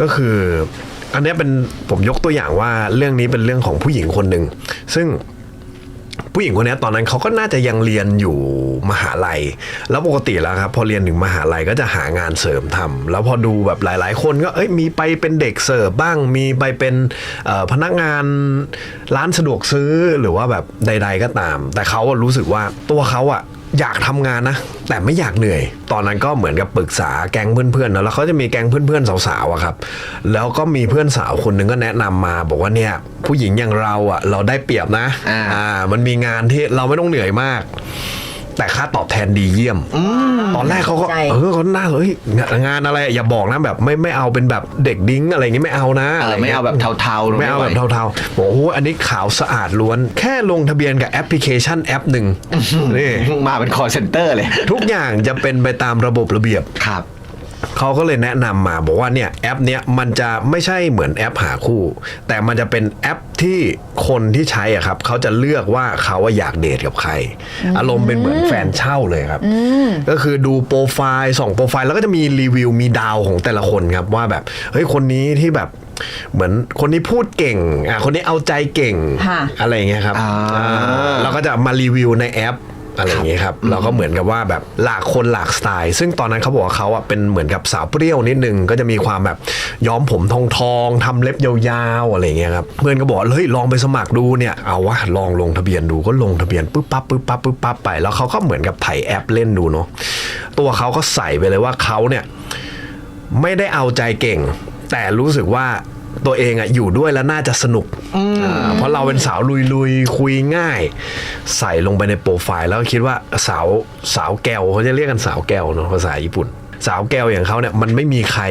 ก็คือ อันนี้เป็นผมยกตัวอย่างว่าเรื่องนี้เป็นเรื่องของผู้หญิงคนหนึ่งซึ่งผู้หญิงคนนี้ตอนนั้นเขาก็น่าจะยังเรียนอยู่มหาลัย แล้วปกติแล้วครับพอเรียนถึงมหาลัยก็จะหางานเสริมทำแล้วพอดูแบบหลาย ๆ คนก็เอ้ยมีไปเป็นเด็กเสิร์ฟบ้าง มีไปเป็นพนักงานร้านสะดวกซื้อหรือว่าแบบใด ๆ ก็ตาม แต่เขารู้สึกว่าตัวเขาอะ อยากทำงานนะ แต่ไม่อยากเหนื่อย ตอนนั้นก็เหมือนกับปรึกษาแก๊งเพื่อนๆนะแล้วเขาจะมีแก๊งเพื่อนๆสาวๆอะครับ แล้วก็มีเพื่อนสาวคนหนึ่งก็แนะนำมาบอกว่าเนี่ยผู้หญิงอย่างเราอะเราได้เปรียบนะอ่ามันมีงานที่เราไม่ต้องเหนื่อยมาก แต่ค่าตอบแทนดีเยี่ยม ตอนแรกเขาก็ใจเออเขาหน้าเฮ้ยงานอะไรอย่าบอกนะแบบไม่ไม่เอาเป็นแบบเด็กดิ้งอะไรอย่างงี้ไม่เอานะเอออะไรไม่เอาแบบเทาๆไม่เอาแบบเทาๆบอกโอ้โหอันนี้ขาวสะอาดล้วน แค่ลงทะเบียนกับแอปพลิเคชันแอปหนึ่งนี่ มาเป็นคอร์เซนเตอร์เลย ทุกอย่างจะเป็นไปตามระบบระเบียบ ครับ เขาก็เลยแนะนำมาบอกว่าเนี่ยแอปเนี้ยมันจะไม่ใช่เหมือนแอปหาคู่ แต่มันจะเป็นแอปที่คนที่ใช้อะครับเขาจะเลือกว่าเขาอะอยากเดทกับใคร อารมณ์เป็นเหมือนแฟนเช่าเลยครับ ก็คือดูโปรไฟล์ส่องโปรไฟล์แล้วก็จะมีรีวิวมีดาวของแต่ละคนครับว่าแบบเฮ้ยคนนี้ที่แบบเหมือนคนนี้พูดเก่งอะคนนี้เอาใจเก่งค่ะอะไรอย่างเงี้ยครับอ่าอ่าเราก็จะมารีวิวในแอป อะไรอย่างเงี้ยครับเราก็เหมือนกับว่าแบบหลากคนหลากสไตล์ ซึ่งตอนนั้นเขาบอกว่าเขาอะเป็นเหมือนกับสาวเปรี้ยวนิดนึงก็จะมีความแบบย้อมผมทองทองๆทำเล็บยาวๆอะไรอย่างเงี้ยครับเพื่อนก็บอกเฮ้ยลองไปสมัครดูเนี่ยเอาวะลองลงทะเบียนดูก็ลงทะเบียนปึ๊บปั๊บปึ๊บปั๊บปึ๊บปั๊บไปแล้วเขาก็เหมือนกับไถแอปเล่นดูเนาะตัวเขาก็ใส่ไปเลยว่าเขาเนี่ยไม่ได้เอาใจเก่ง แต่รู้สึกว่า ตัวเองอะอยู่ด้วยแล้วน่าจะสนุกอ่าเพราะเราเป็นสาวลุยๆคุยง่าย ใส่ลงไปในโปรไฟล์แล้วก็คิดว่าสาวสาวแก้วเขาจะเรียกกันสาวแก้วเนาะภาษาญี่ปุ่น สาวแก้วอย่างเขาเนี่ยมันไม่มีใคร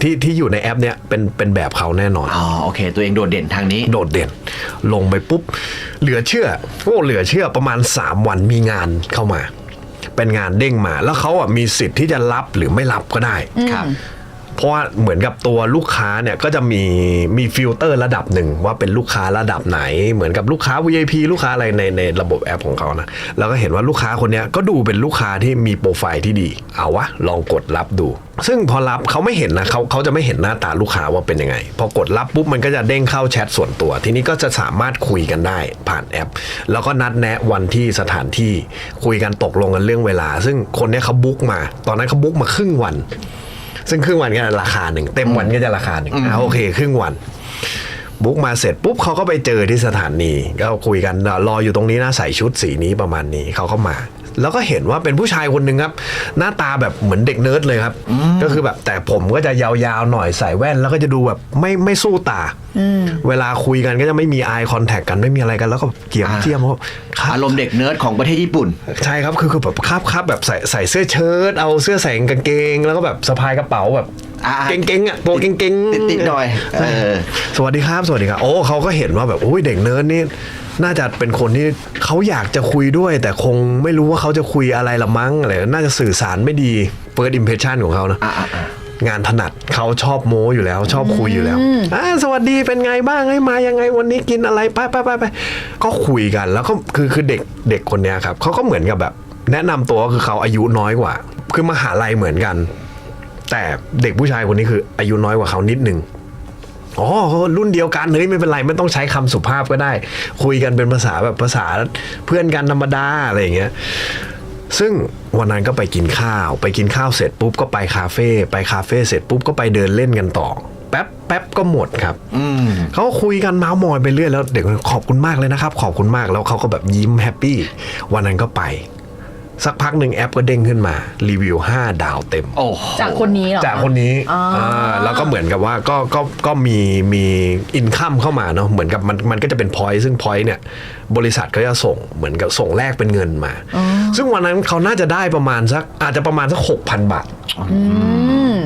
ที่ที่อยู่ในแอปเนี่ยเป็นเป็นแบบเขาแน่นอนอ๋อโอเค ตัวเองโดดเด่นทางนี้ โดดเด่น ลงไปปุ๊บ เหลือเชื่อโอ้เหลือเชื่อประมาณ 3 วันมีงานเข้ามา เป็นงานเด้งมาแล้วเขาอะมีสิทธิ์ที่จะรับหรือไม่รับก็ได้ครับ เพราะว่าเหมือนกับตัวลูกค้าเนี่ยก็จะมีมีฟิลเตอร์ระดับหนึ่งว่าเป็นลูกค้าระดับไหน เหมือนกับลูกค้า VIP ลูกค้าอะไรในในระบบแอปของเขานะแล้วก็เห็นว่าลูกค้าคนนี้ก็ดูเป็นลูกค้าที่มีโปรไฟล์ที่ดี เอาวะลองกดรับดู ซึ่งพอรับเขาไม่เห็นนะเขาเขาจะไม่เห็นหน้าตาลูกค้าว่าเป็นยังไง พอกดรับปุ๊บมันก็จะเด้งเข้าแชทส่วนตัว ทีนี้ก็จะสามารถคุยกันได้ผ่านแอป แล้วก็นัดแนะวันที่สถานที่คุยกันตกลงกันเรื่องเวลา ซึ่งคนนี้เขาบุ๊กมา ตอนนั้นเขาบุ๊กมาครึ่งวัน ซึ่งครึ่งวันก็ราคาหนึ่งเต็มวันก็จะราคาหนึ่งอ่าโอเค ครึ่งวันบุ๊กมาเสร็จปุ๊บเขาก็ไปเจอที่สถานีก็คุยกันรออยู่ตรงนี้นะใส่ชุดสีนี้ประมาณนี้เขาก็มา แล้วก็เห็นว่าเป็นผู้ชายคนหนึ่งครับ หน้าตาแบบเหมือนเด็กเนิร์ดเลยครับ ก็คือแบบแต่ผมก็จะยาวๆหน่อยใส่แว่น แล้วก็จะดูแบบไม่ไม่สู้ตา เวลาคุยกันก็จะไม่มี eye contact กันไม่มีอะไรกันแล้วก็เกี่ยมอ่าเจียมว่าครับอารมณ์เด็กเนิร์ดของประเทศญี่ปุ่น ใช่ครับคือคือแบบคาบคาบแบบใส่ใส่เสื้อเชิ้ตเอาเสื้อใส่กางเกง แล้วก็แบบสะพายกระเป๋าแบบอ่าเก่งๆอะตัวเก่งๆติดๆหน่อยเออสวัสดีครับสวัสดีครับ โอ้เขาก็เห็นว่าแบบโอ้ยเด็กเนิร์ดนี่น่าจะเป็นคนที่เขาอยากจะคุยด้วย แต่คงไม่รู้ว่าเขาจะคุยอะไรละมั้งอะไรน่าจะสื่อสารไม่ดี first impression ของเขานะอ่าอ่าอ่างานถนัดเขาชอบโม้อยู่แล้ว ชอบคุยอยู่แล้วอ่าสวัสดีเป็นไงบ้างเฮ้ยมายังไงวันนี้กินอะไรไปไปไปไปก็คุยกันแล้วก็คือคือเด็กเด็กคนเนี้ยครับเขาก็เหมือนกับแบบ แนะนำตัวก็คือเขาอายุน้อยกว่า คือมหาลัยเหมือนกัน แต่เด็กผู้ชายคนนี้คืออายุน้อยกว่าเขานิดนึง อ๋อรุ่นเดียวกันเฮ้ยไม่เป็นไรไม่ต้องใช้คำสุภาพก็ได้ คุยกันเป็นภาษาแบบภาษาเพื่อนกันธรรมดาอะไรอย่างเงี้ยซึ่งวันนั้นก็ไปกินข้าว ไปกินข้าวเสร็จปุ๊บก็ไปคาเฟ่ไปคาเฟ่เสร็จปุ๊บก็ไปเดินเล่นกันต่อ แป๊บแป๊บก็หมดครับอืมเขาก็คุยกันเมาส์มอยไปเรื่อยแล้วเด็กคนขอบคุณมากเลยนะครับ ขอบคุณมากแล้วเขาก็แบบยิ้มแฮปปี้วันนั้นก็ไป สักพักหนึ่งแอปก็เด้งขึ้นมารีวิว 5 ดาวเต็ม โอ้โหจากคนนี้เหรอ จากคนนี้อ๋ออ่าแล้วก็เหมือนกับว่าก็ก็ก็มีมีอินคัมเข้ามาเนาะเหมือนกับมันมันก็จะเป็นพอยต์ซึ่งพอยต์เนี่ยบริษัทก็จะส่งเหมือนกับส่งแลกเป็นเงินมา ซึ่งวันนั้นเขาน่าจะได้ประมาณสักอาจจะประมาณสักหกพันบาท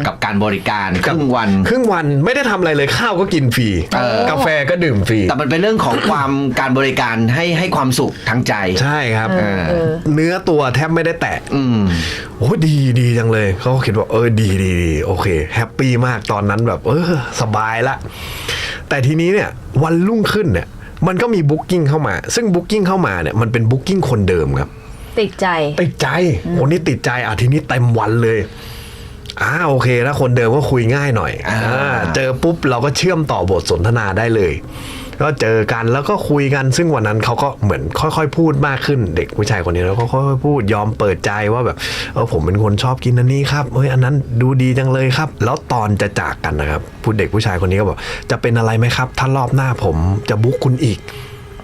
กับการบริการครึ่งวัน ครึ่งวันไม่ได้ทำอะไรเลยข้าวก็กินฟรีเออ กาแฟก็ดื่มฟรี แต่มันเป็นเรื่องของความการบริการให้ให้ความสุขทางใจ ใช่ครับ เออเออ เนื้อตัวแทบไม่ได้แตะอืม โอ้ดีดีจังเลย เขาก็คิดว่าเออดีดีดีโอเค แฮปปี้มากตอนนั้นแบบ เออ สบายละ แต่ทีนี้เนี่ยวันรุ่งขึ้นเนี่ยมันก็มีบุ๊กิ้งเข้ามา ซึ่งบุ๊กิ้งเข้ามาเนี่ยมันเป็นบุ๊กิ้งคนเดิมครับ ติดใจ ติดใจคนนี้ติดใจอะทีนี้เต็มวันเลย อ่าโอเคถ้าคนเดิมก็คุยง่ายหน่อยอ่าอ่าเจอปุ๊บเราก็เชื่อมต่อบทสนทนาได้เลย ก็เจอกันแล้วก็คุยกันซึ่งวันนั้นเขาก็เหมือนค่อยๆ พูดมากขึ้นเด็กผู้ชายคนนี้แล้วก็ค่อยๆพูดยอมเปิดใจว่าแบบเออผมเป็นคนชอบกินอันนี้ครับเฮ้ยอันนั้นดูดีจังเลยครับ แล้วตอนจะจากกันนะครับผู้เด็กผู้ชายคนนี้ก็บอกจะเป็นอะไรไหมครับถ้ารอบหน้าผมจะบุ๊กคุณอีก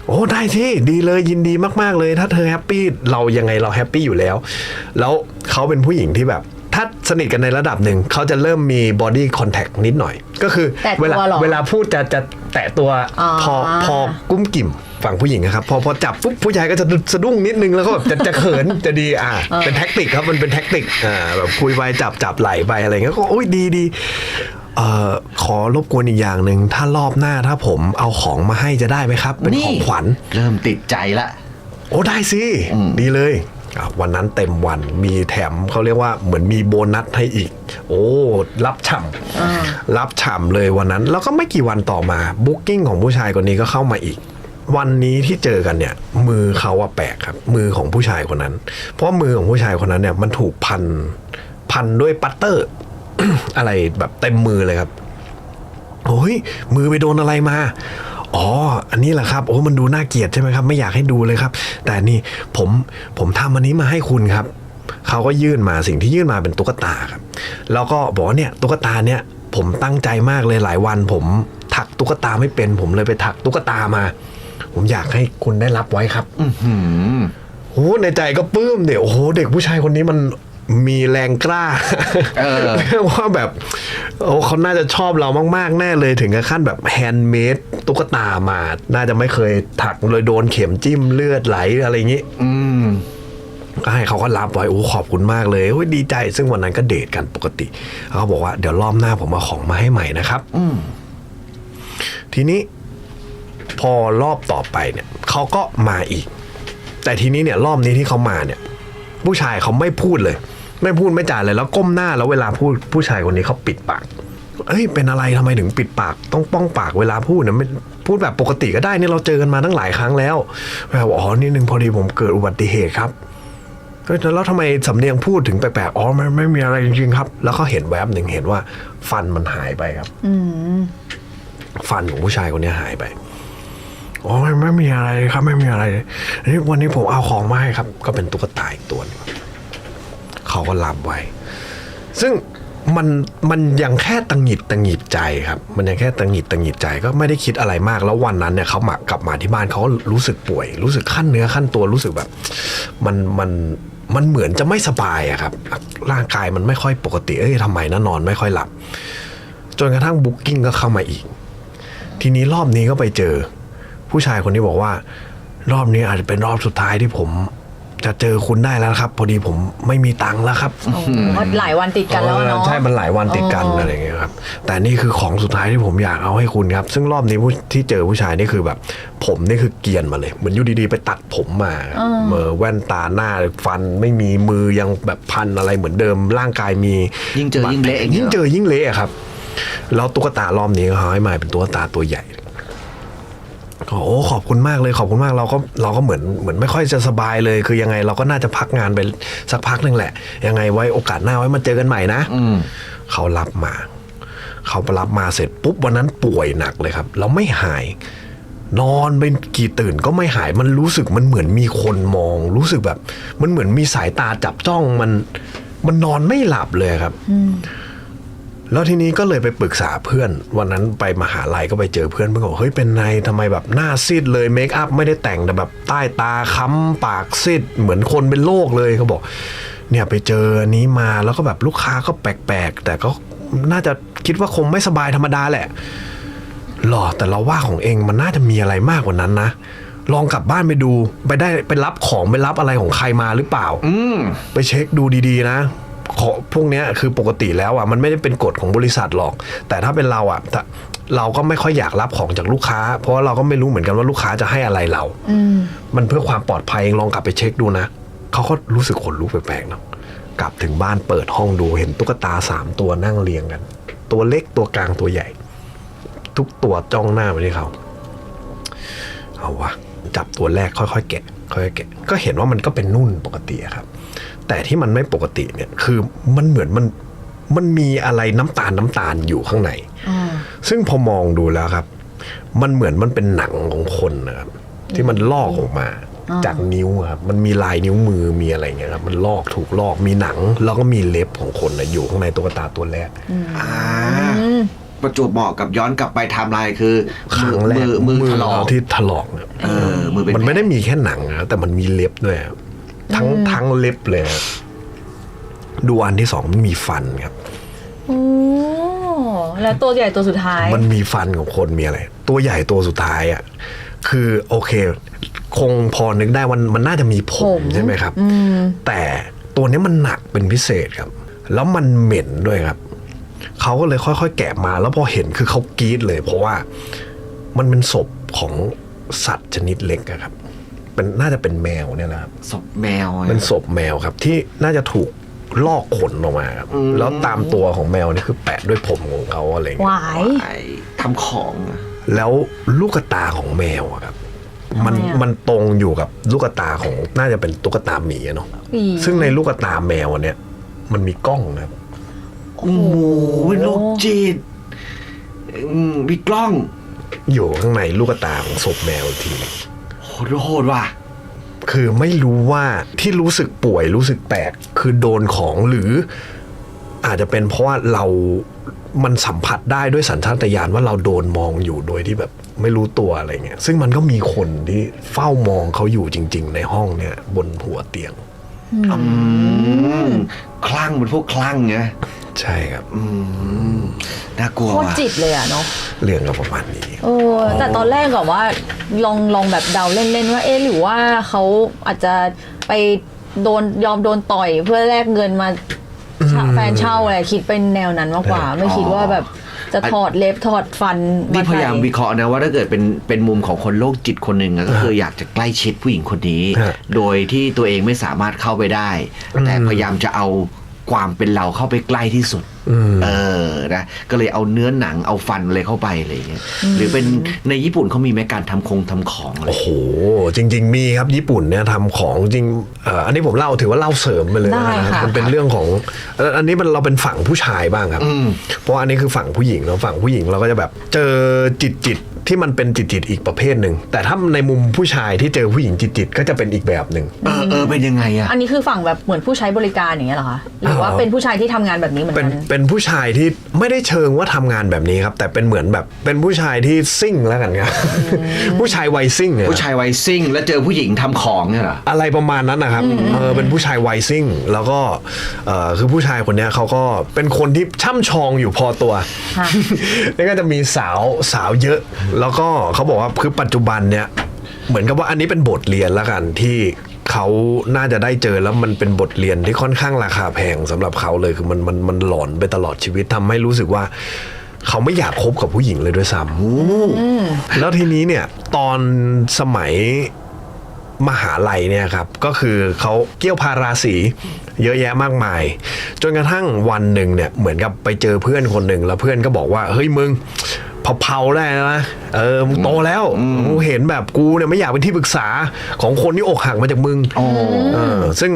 โอ้ได้ที่ดีเลยยินดีมาก ๆ เลย ถ้าเธอแฮปปี้เรายังไงเราแฮปปี้อยู่แล้ว แล้วเขาเป็นผู้หญิงที่แบบ ถ้าสนิทกันในระดับหนึ่งเขาจะเริ่มมี body contact นิดหน่อย ก็คือแตะตัวเวลาเหรอเวลาพูดจะจะแตะตัวอ๋อพอพอกุ้มกิ่มฝั่งผู้หญิงนะครับพอพอจับปุ๊บผู้ชายก็จะสะดุ้งนิดนึงแล้วก็แบบจะจะเขินจะดีอ่าเป็นแท็กติกครับมันเป็นแท็กติกอ่าแบบคุยไปจับจับไหลไปอะไรเงี้ยก็โอ้ยดีดีเอ่อขอรบกวนอีกอย่างหนึ่งถ้ารอบหน้าถ้าผมเอาของมาให้จะได้ไหมครับ เป็นของขวัญเริ่มติดใจละ โอ้ได้สิอืมดีเลยอะ วันนั้นเต็มวันมีแถมเขาเรียกว่าเหมือนมีโบนัสให้อีก โอ้ รับฉ่ำรับฉ่ำเลยวันนั้น แล้วก็ไม่กี่วันต่อมาบุ๊กิ้งของผู้ชายคนนี้ก็เข้ามาอีก วันนี้ที่เจอกันเนี่ย มือเขาอะแปลกครับ มือของผู้ชายคนนั้น เพราะมือของผู้ชายคนนั้นเนี่ยมันถูกพันพันด้วยปัตเตอร์ อะไรแบบเต็มมือเลยครับโอ้ยมือไปโดนอะไรมา อ๋อ อันนี้แหละครับโอ้มันดูน่าเกลียดใช่ไหมครับไม่อยากให้ดูเลยครับ แต่นี่ผมผมทำอันนี้มาให้คุณครับเขาก็ยื่นมาสิ่งที่ยื่นมาเป็นตุ๊กตาครับแล้วก็บอกว่าเนี่ยตุ๊กตาเนี่ยผมตั้งใจมากเลยหลายวัน ผมถักตุ๊กตาไม่เป็น ผมเลยไปถักตุ๊กตามา ผมอยากให้คุณได้รับไว้ครับ อื้อหือโอ้ในใจก็ปลื้มเดี๋ยวโอ้โหเด็กผู้ชายคนนี้มัน มีแรงกล้าเออรียกว่าแบบโอ้เขาน่าจะชอบเรามาก ๆ แน่เลยถึงกับขั้นแบบแฮนด์เมดตุ๊กตามา น่าจะไม่เคยถักเลยโดนเข็มจิ้มเลือดไหลอะไรอย่างนี้อืมก็ให้เขาก็รับไว้โอ้ขอบคุณมากเลยโอ้ยดีใจ ซึ่งวันนั้นก็เดทกันปกติเขาบอกว่าเดี๋ยวรอบหน้าผมเอาของมาให้ใหม่นะครับ อืมทีนี้ พอรอบต่อไปเนี่ยเขาก็มาอีก แต่ทีนี้เนี่ย รอบนี้ที่เขามาเนี่ย ผู้ชายเขาไม่พูดเลย ไม่พูดไม่จ่าเลยแล้วก้มหน้าแล้วเวลาพูดผู้ชายคนนี้เขาปิดปาก เอ้ยเป็นอะไรทำไมถึงปิดปาก ต้องป้องปากเวลาพูดนะไม่พูดแบบปกติก็ได้เนี่ยเราเจอกันมาตั้งหลายครั้งแล้วแบบอ๋อนี่นึงพอดีผมเกิดอุบัติเหตุครับเฮ้ยแล้วทำไมสำเนียงพูดถึงแปลกๆ อ๋อไม่ไม่มีอะไรจริงๆครับ แล้วเขาเห็นแวบหนึ่งเห็นว่า ฟันมันหายไปครับอืมฟันของผู้ชายคนนี้หายไปอ๋อไม่ไม่มีอะไรเลยครับ ไม่มีอะไรเลยนี่วันนี้ผมเอาของมาให้ครับ ก็เป็นตุ๊กตาอีกตัวหนึง เขาก็รับไว้ ซึ่งมันมันยังแค่ตังหิดตังหิดใจครับ มันยังแค่ตังหิดตังหิดใจก็ไม่ได้คิดอะไรมาก แล้ววันนั้นเนี่ยเขามากลับมาที่บ้านเขารู้สึกป่วย รู้สึกขั้นเนื้อขั้นตัวรู้สึกแบบ มันมันมันเหมือนจะไม่สบายอะครับ ร่างกายมันไม่ค่อยปกติ เอ้ยทำไมนะนอนไม่ค่อยหลับ จนกระทั่งบุ๊กิ้งก็เข้ามาอีก ทีนี้รอบนี้ก็ไปเจอ ผู้ชายคนนี้บอกว่า รอบนี้อาจจะเป็นรอบสุดท้ายที่ผม จะเจอคุณได้แล้วครับ พอดีผมไม่มีตังค์แล้วครับโอ้โหหลายวันติดกันแล้วเอเนาะอใช่มันหลายวันติดกันอ๋อออะไรอย่างเงี้ยครับ แต่นี่คือของสุดท้ายที่ผมอยากเอาให้คุณครับ ซึ่งรอบนี้ผู้ที่เจอผู้ชายนี่คือแบบ ผมนี่คือเกรียนมาเลย เหมือนอยู่ดีๆ ไปตัดผมมาครับเออแว่นตาหน้าฟันไม่มีมือยังแบบพันอะไรเหมือนเดิมร่างกายมียิ่งเจอยิ่งเละอย่างเงี้ยยิ่งเจอยิ่งเละอะครับแล้วตุ๊กตารอบนี้เขาให้มาเป็นตุ๊กตาตัวใหญ่ โอ้ขอบคุณมากเลยขอบคุณมากเราก็เราก็เหมือนเหมือนไม่ค่อยจะสบายเลย คือยังไงเราก็น่าจะพักงานไปสักพักหนึ่งแหละ ยังไงไว้โอกาสหน้าไว้มาเจอกันใหม่นะอืมเขารับมา เขาไปรับมาเสร็จปุ๊บวันนั้นป่วยหนักเลยครับแล้วไม่หาย นอนไปกี่ตื่นก็ไม่หายมันรู้สึกมันเหมือนมีคนมอง รู้สึกแบบ มันเหมือนมีสายตาจับจ้องมัน มันนอนไม่หลับเลยครับ แล้วทีนี้ก็เลยไปปรึกษาเพื่อน วันนั้นไปมหาลัยก็ไปเจอเพื่อนเพื่อนก็บอกเฮ้ยเป็นไงทำไมแบบหน้าซีดเลยเมคอัพไม่ได้แต่งแต่แบบใต้ตาค้ำปากซีดเหมือนคนเป็นโรคเลยเขาบอก เนี่ยไปเจออันนี้มาแล้วก็แบบลูกค้าก็แปลกๆ แต่ก็น่าจะคิดว่าคงไม่สบายธรรมดาแหละหรอแต่เราว่าของเองมันน่าจะมีอะไรมากกว่านั้นนะลองกลับบ้านไปดู ไปได้ไปรับของไปรับอะไรของใครมาหรือเปล่า อืมไปเช็คดูดีๆนะขอ พวกเนี้ยคือปกติแล้วอะมันไม่ได้เป็นกฎของบริษัทหรอก แต่ถ้าเป็นเราอะถ้าเราก็ไม่ค่อยอยากรับของจากลูกค้า เพราะว่าเราก็ไม่รู้เหมือนกันว่าลูกค้าจะให้อะไรเราอืมมันเพื่อความปลอดภัยเองลองกลับไปเช็คดูนะเขาก็รู้สึกขนลุกแปลกๆเนาะกลับถึงบ้านเปิดห้องดูเห็นตุ๊กตาสามตัวนั่งเรียงกัน ตัวเล็กตัวกลางตัวใหญ่ ทุกตัวจ้องหน้าไปที่เขา เอาวะจับตัวแรกค่อยๆแกะ ค่อยๆแกะก็เห็นว่ามันก็เป็นนุ่นปกติอะครับ แต่ที่มันไม่ปกติเนี่ยคือมันเหมือนมันมันมีอะไรน้ำตาลน้ำตาลอยู่ข้างในอ่าซึ่งพอมองดูแล้วครับ มันเหมือนมันเป็นหนังของคนนะครับ ที่มันลอกออกมาจากนิ้วอะครับ มันมีลายนิ้วมือมีอะไรเงี้ยครับ มันลอกถูกลอกมีหนัง แล้วก็มีเล็บของคนนะอยู่ข้างในตุ๊กตาตัวแรกอ่า ประจวบเหมาะกับย้อนกลับไปไทม์ไลน์คือครั้งแรกมือมือถลอกที่ถลอกเนี่ยเออมือเป็นมันไม่ได้มีแค่หนังนะแต่มันมีเล็บด้วยครับทั้งทั้งเล็บเลยครับดูอันที่สองมันมีฟันครับโอ้แล้วตัวใหญ่ตัวสุดท้าย มันมีฟันของคนมีอะไร ตัวใหญ่ตัวสุดท้ายอะคือโอเค คงพอนึกได้วันมันน่าจะมีผผมมใช่ไหมครับอืมแต่ตัวนี้มันหนักเป็นพิเศษครับ แล้วมันเหม็นด้วยครับ เขาก็เลยค่อยๆ แกะมาแล้วพอเห็นคือเขากรี๊ดเลย เพราะว่ามันเป็นศพของสัตว์ชนิดเล็กอะครับเป็นน่าจะเป็นแมวเนี่ยนะครับศพแมวเป็นศพแมวครับ ที่น่าจะถูกลอกขนออกมาครับอืมแล้วตามตัวของแมวนี่คือแปะด้วยผมของเขาอะไรอย่างหเงี้ยวายไอ้ทำของอะแล้วลูกตาของแมวอะครับ มันทำไมอะมันตรงอยู่กับลูกตาของน่าจะเป็นตุ๊กตาหมีอะเนาะอีซึ่งในลูกตาแมวอันเนี้ยมันมีกล้องครับ โอ้โหโรคจิตอืมมีกล้อง อยู่ข้างในลูกตาของศพแมวอีกทีโหดโหดว่ะคือไม่รู้ว่าที่รู้สึกป่วยรู้สึกแปลกคือโดนของหรือ อาจจะเป็นเพราะว่าเรามันสัมผัสได้ด้วยสัญชาตญาณว่าเราโดนมองอยู่โดยที่แบบไม่รู้ตัวอะไรเงี้ย ซึ่งมันก็มีคนที่เฝ้ามองเขาอยู่จริง ๆ ในห้องเนี่ย บนหัวเตียงอืมคลั่งเป็นพวกคลั่งไง ใช่ครับอืมน่ากลัวโคตรว่ะจิตเลยอะเนาะเรื่องก็ประมาณนี้ เออ แต่ตอนแรกก่อนว่าลองลองแบบเดาเล่นๆว่า เอ๊ะหรือว่าเขาอาจจะไปโดนยอมโดนต่อยเพื่อแลกเงินมาเช่าแฟนเช่าอะไรคิดเป็นแนวนั้นมากกว่า ไม่คิดว่าแบบจะถอดเล็บถอดฟันนี่พยายามใส่วิเคราะห์นะว่าถ้าเกิดเป็นเป็นมุมของคนโรคจิตคนหนึ่งอะก็คืออยากจะใกล้ชิดผู้หญิงคนนี้ ฮะโดยที่ตัวเองไม่สามารถเข้าไปได้ แต่พยายามจะเอา ความเป็นเราเข้าไปใกล้ที่สุดอืมเออนะก็เลยเอาเนื้อหนังเอาฟันอะไรเข้าไปอะไรอย่างเงี้ยหรือเป็นในญี่ปุ่นเขามีไหมการทำคงทำของอะไรโอ้โห จริง ๆ มีครับญี่ปุ่นเนี่ยทำของจริงเอ่ออันนี้ผมเล่าถือว่าเล่าเสริมไปเลยได้นะค่ะมันเป็นเรื่องของเอ่ออันนี้มันเราเป็นฝั่งผู้ชายบ้างครับอืมเพราะอันนี้คือฝั่งผู้หญิงเนาะฝั่งผู้หญิงเราก็จะแบบเจอจิตจิตๆ ที่มันเป็นจิตจิตๆอีกประเภทหนึ่งแต่ถ้าในมุมผู้ชายที่เจอผู้หญิงจิตจิตๆก็จะเป็นอีกแบบหนึ่งเออเออเป็นยังไงอะอันนี้คือฝั่งแบบเหมือนผู้ใช้บริการอย่างเงี้ยเหรอคะหรือว่าอ๋อเป็นผู้ชายที่ทำงานแบบนี้เหมือนเป็นกันเป็นผู้ชายที่ไม่ได้เชิงว่าทำงานแบบนี้ครับแต่เป็นเหมือนแบบเป็นผู้ชายที่ซิ่งแล้วกันครับผู้ชายวัยซิ่งอะผู้ชายวัยซิ่ง แล้วเจอผู้หญิงทำของเนี่ยเหรอ อะไรประมาณนั้นนะครับ เออ เป็นผู้ชายวัยซิ่ง แล้วก็เออคือผู้ชายคนเนี้ยเขาก็เป็นคนที่ช่ำชองอยู่พอตัวค่ะแล้วก็จะมีสาวสาวเยอะแล้วก็เขาบอกว่าคือปัจจุบันเนี่ยเหมือนกับว่าอันนี้เป็นบทเรียนแล้วกันที่เขาน่าจะได้เจอแล้วมันเป็นบทเรียนที่ค่อนข้างราคาแพงสำหรับเขาเลยคือมันมันมันหลอนไปตลอดชีวิตทำให้รู้สึกว่าเขาไม่อยากคบกับผู้หญิงเลยด้วยซ้ำแล้วทีนี้เนี่ยตอนสมัยมหาลัยเนี่ยครับ ก็คือเขาเกี่ยวพาราศีเยอะแยะมากมาย จนกระทั่งวันหนึ่งเนี่ยเหมือนกับไปเจอเพื่อนคนหนึ่งแล้วเพื่อนก็บอกว่าเฮ้ยมึง เผาๆได้แล้วนะเออมึงโตแล้วกูเห็นแบบกูเนี่ยไม่อยากเป็นที่ปรึกษาของคนที่อกหักมาจากมึงโอ้เออซึ่ง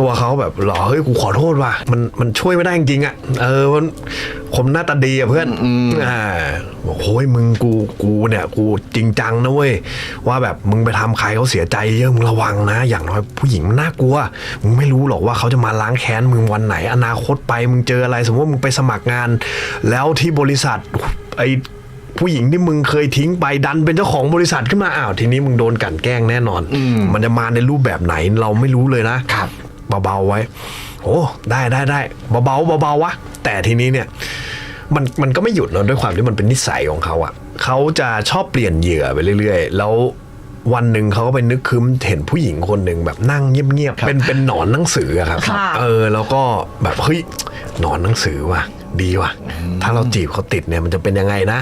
ตัวเขาแบบหรอเฮ้ยกูขอโทษว่ะมันมันช่วยไม่ได้จริงๆอะเออมันผมหน้าตาดีอะเพื่อนอ่าบอกโอ้ยมึงกูกูเนี่ยกูจริงจังนะเว้ยว่าแบบมึงไปทำใครเขาเสียใจเยอะมึงระวังนะ อย่างน้อยผู้หญิงมันน่ากลัวมึงไม่รู้หรอกว่าเขาจะมาล้างแค้นมึงวันไหน อนาคตไปมึงเจออะไร สมมติว่ามึงไปสมัครงาน แล้วที่บริษัทไอ ผู้หญิงที่มึงเคยทิ้งไปดันเป็นเจ้าของบริษัทขึ้นมาอ้าวทีนี้มึงโดนกลันแกล้งแน่นอน มันจะมาในรูปแบบไหนเราไม่รู้เลยนะครับเบาๆไว้โอ้ได้ได้ได้เบาๆเบาๆวะแต่ทีนี้เนี่ยมันมันก็ไม่หยุดเนอะด้วยความที่มันเป็นนิสัยของเขาอะ่ะเขาจะชอบเปลี่ยนเหยื่อไปเรื่อย ๆ แล้ววันหนึ่งเขาก็ไปนึกคืมเห็นผู้หญิงคนหนึ่งแบบนั่งเงียบๆเป็นเป็นหนอนหนังสืออะครับค่ะเออแล้วก็แบบเฮ้ยหนอนหนังสือว่ะ ดีว่ะ ถ้าเราจีบเขาติดเนี่ยมันจะเป็นยังไงนะ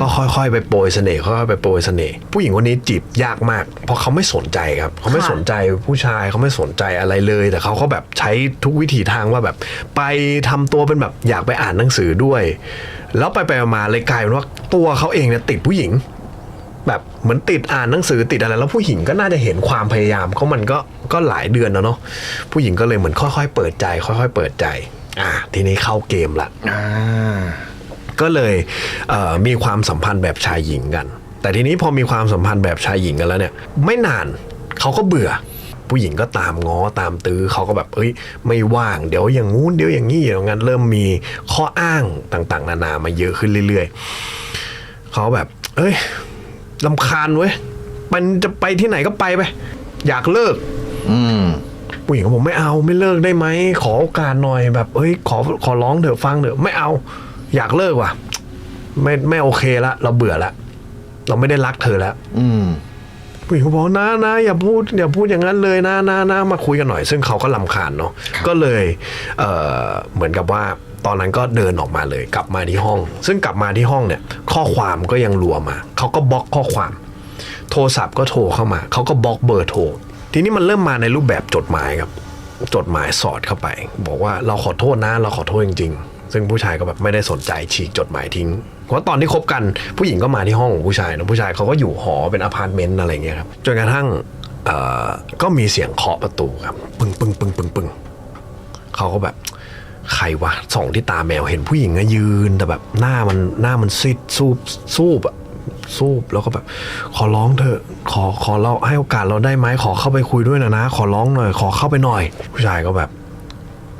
ก็ค่อยๆ ไปโปรยเสน่ห์ค่อยๆไปโปรยเสน่ห์ผู้หญิงคนนี้จีบยากมาก เพราะเขาไม่สนใจครับเขาไม่ค่ะสนใจผู้ชายเขาไม่สนใจอะไรเลย แต่เขาก็แบบใช้ทุกวิถีทางว่าแบบ ไปทำตัวเป็นแบบอยากไปอ่านหนังสือด้วย แล้วไปไปๆมาๆเลยกลายเป็นว่าตัวเขาเองเนี่ยติดผู้หญิง แบบเหมือนติดอ่านหนังสือติดอะไรแล้วผู้หญิงก็น่าจะเห็นความพยายามเขามันก็ก็หลายเดือนแล้วเนาะผู้หญิงก็เลยเหมือนค่อยๆ เปิดใจ ค่อย ๆ เปิดใจ อ่าทีนี้เข้าเกมละอ่าก็เลยเอ่อมีความสัมพันธ์แบบชายหญิงกัน แต่ทีนี้พอมีความสัมพันธ์แบบชายหญิงกันแล้วเนี่ย ไม่นานเขาก็เบื่อ ผู้หญิงก็ตามง้อตามตื้อเขาก็แบบเอ้ยไม่ว่างเดี๋ยวอย่างงู้นเดี๋ยวอย่างนี้อย่างนั้นเริ่มมีข้ออ้างต่าง ๆ นานามาเยอะขึ้นเรื่อยๆเขาแบบ เอ้ยลำคาญเว้ยมันจะไปที่ไหนก็ไปไปอยากเลิก อืม ผู้หญิงก็บอกไม่เอาไม่เลิกได้ไหมขอโอกาสหน่อยแบบเอ้ยขอขอร้องเถอะฟังเถอะไม่เอา อยากเลิกว่ะ ไม่ไม่โอเคละเราเบื่อละเราไม่ได้รักเธอแล้ว อืมผู้หญิงก็บอกนะนะอย่าพูดอย่าพูดอย่างนั้นเลยนะนะนะมาคุยกันหน่อย ซึ่งเขาก็ลำคาญเนาะก็เลยเอ่อเหมือนกับว่าตอนนั้นก็เดินออกมาเลย กลับมาที่ห้อง ซึ่งกลับมาที่ห้องเนี่ย ข้อความก็ยังรัวมาเขาก็บล็อกข้อความ โทรศัพท์ก็โทรเข้ามาเขาก็บล็อกเบอร์โทร ทีนี้มันเริ่มมาในรูปแบบจดหมายครับ จดหมายสอดเข้าไป บอกว่าเราขอโทษนะ เราขอโทษจริง ๆ ซึ่งผู้ชายก็แบบไม่ได้สนใจฉีกจดหมายทิ้ง เพราะตอนที่คบกันผู้หญิงก็มาที่ห้องของผู้ชายนะผู้ชายเขาก็อยู่หอเป็นอพาร์ตเมนต์อะไรเงี้ยครับจนกระทั่งก็มีเสียงเคาะประตูครับปึ้งปึ้งปึ้งปึ้งปึ้งเขาก็แบบใครวะส่องที่ตาแมวเห็นผู้หญิงอะยืนแต่แบบหน้ามันหน้ามันซีดซูบซูบอะ ซูบแล้วก็แบบ ขอร้องเถอะขอขอเราให้โอกาสเราได้ไหมขอเข้าไปคุยด้วยนะนะ ขอร้องหน่อย ขอเข้าไปหน่อย ผู้ชายก็แบบ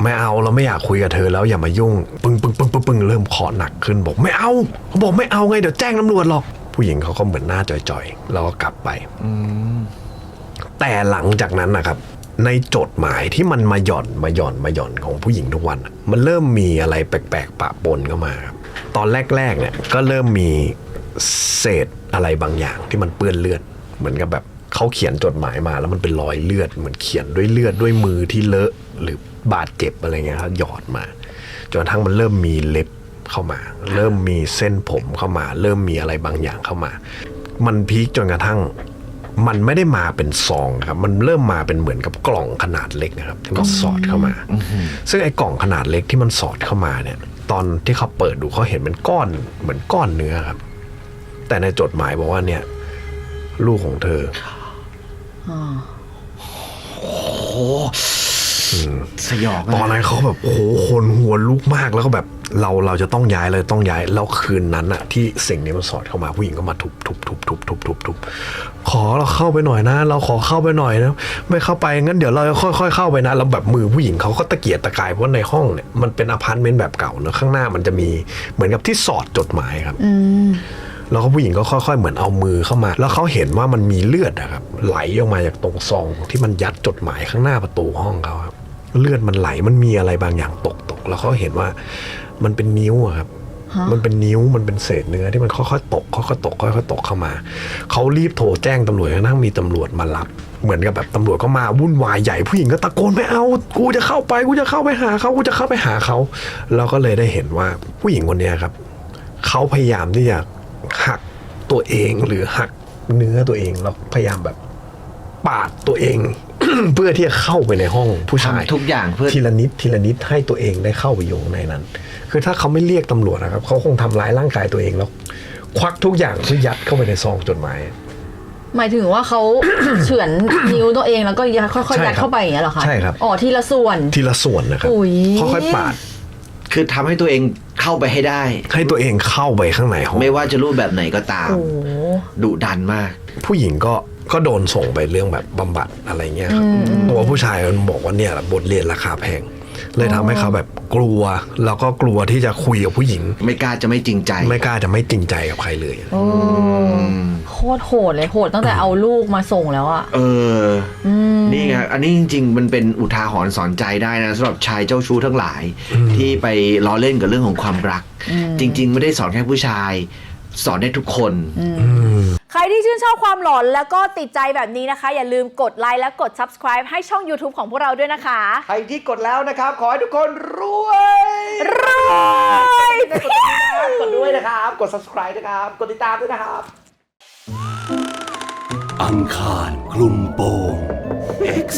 ไม่เอาเราไม่อยากคุยกับเธอแล้วอย่ามายุ่ง ปึ้งปึ้งปึ้งปึ้งปึ้งเริ่มเคาะหนักขึ้นบอกไม่เอาเขาบอกไม่เอาไงเดี๋ยวแจ้งตำรวจหรอกผู้หญิงเขาก็เหมือนหน้าจ่อยๆ แล้วก็กลับไปแต่หลังจากนั้นนะครับ ในจดหมายที่มันมาหย่อนมาหย่อนมาหย่อนของผู้หญิงทุกวันอะมันเริ่มมีอะไรแปลกๆปะปนเข้ามาครับตอนแรกๆเนี่ยก็เริ่มมี เศษอะไรบางอย่างที่มันเปื้อนเลือด เหมือนกับแบบเขาเขียนจดหมายมาแล้วมันเป็นรอยเลือด เหมือนเขียนด้วยเลือดด้วยมือที่เลอะหรือบาดเจ็บอะไรเงี้ยครับหยอดมาจนกระทั่งมันเริ่มมีเล็บเข้ามา เริ่มมีเส้นผมเข้ามา เริ่มมีอะไรบางอย่างเข้ามา มันพีคจนกระทั่ง มันไม่ได้มาเป็นซองครับ มันเริ่มมาเป็นเหมือนกับกล่องขนาดเล็กนะครับที่มันสอดเข้ามา ซึ่งไอ้กล่องขนาดเล็กที่มันสอดเข้ามาเนี่ย ตอนที่เขาเปิดดูเขาเห็นเป็นก้อนเหมือนก้อนเนื้อครับ แต่ในจดหมายบอกว่าเนี่ย ลูกของเธอโอ้สยองตอนนั้นเขาแบบโอ้โหคนหัวลุกมากแล้วก็แบบเราเราจะต้องย้ายเลยต้องย้ายแล้วคืนนั้นอะที่สิ่งนี้มันสอดเข้ามาผู้หญิงก็มาทุบทุบทุบทุบทุบทุบทุบขอเราเข้าไปหน่อยนะ เราขอเข้าไปหน่อยนะ ไม่เข้าไปงั้นเดี๋ยวเราค่อย ๆ เข้าไปนะแล้วแบบมือผู้หญิงเขาก็ตะเกียกตะกายเพราะในห้องเนี่ยมันเป็นอพาร์ตเมนต์แบบเก่าเนอะข้างหน้ามันจะมีเหมือนกับที่สอดจดหมายครับอืม แล้วก็ผู้หญิงก็ค่อยๆ เหมือนเอามือเข้ามา แล้วเขาเห็นว่ามันมีเลือดอะครับไหลออกมาจากตรงซองที่มันยัดจดหมายข้างหน้าประตูห้องเขาครับเลือดมันไหลมันมีอะไรบางอย่างตกตกแล้วเขาเห็นว่ามันเป็นนิ้วอะครับฮะมันเป็นนิ้วมันเป็นเศษเนื้อที่มันค่อยๆตกค่อยๆตกค่อยๆตกเข้ามาเขารีบโทรแจ้งตำรวจกระทั่งมีตำรวจมารับ เหมือนกับแบบตำรวจก็มาวุ่นวายใหญ่ผู้หญิงก็ตะโกนไม่เอา กูจะเข้าไปกูจะเข้าไปหาเขากูจะเข้าไปหาเขาแล้วก็เลยได้เห็นว่าผู้หญิงคนเนี้ยครับเขาพยายามที่จะ หักตัวเองหรือหักเนื้อตัวเองแล้วพยายามแบบปาดตัวเอง เพื่อที่จะเข้าไปในห้องผู้ชายทำทุกอย่างเพื่อทีละนิดทีละนิดให้ตัวเองได้เข้าไปอยู่ในนั้น คือถ้าเขาไม่เรียกตำรวจนะครับเขาคงทำร้ายร่างกายตัวเองแล้ว ควักทุกอย่างเพื่อยัดเข้าไปในซองจดหมาย หมายถึงว่าเขา เฉือนนิ้วตัวเองแล้วก็ยัดค่อยใช่ๆครับยัดเข้าไปอย่างเงี้ยเหรอคะใช่ครับ อ๋อทีละส่วนทีละส่วนนะครับอุ๊ย ค่อยๆปาด คือทำให้ตัวเองเข้าไปให้ได้ ให้ตัวเองเข้าไปข้างในห้องไม่ว่าจะรูปแบบไหนก็ตามโอ้โหดุดันมาก ผู้หญิงก็ก็โดนส่งไปเรื่องแบบบำบัดอะไรเงี้ยครับตัวผู้ชายมันบอกว่าเนี่ยแหละบทเรียนราคาแพง เลยทำให้เขาแบบกลัว แล้วก็กลัวที่จะคุยกับผู้หญิง ไม่กล้าจะไม่จริงใจ ไม่กล้าจะไม่จริงใจกับใครเลยโอ้โคตรโหดเลยโหดตั้งแต่เอาลูกมาส่งแล้วอะเอออมนี่ไงอันนี้จริง ๆ มันเป็นอุทาหรณ์สอนใจได้นะสำหรับชายเจ้าชู้ทั้งหลาย ที่ไปล้อเล่นกับเรื่องของความรัก จริง ๆ ไม่ได้สอนแค่ผู้ชาย สอนได้ทุกคน ใครที่ชื่นชอบความหลอนแล้วก็ติดใจแบบนี้นะคะ อย่าลืมกดไลค์และกด subscribe ให้ช่อง YouTube ของพวกเราด้วยนะคะ ใครที่กดแล้วนะครับ ขอให้ทุกคนรวยรวยกดติดตามกดด้วยนะครับ กด subscribe นะครับ กดติดตามด้วยนะครับ อังคารคลุมโปง X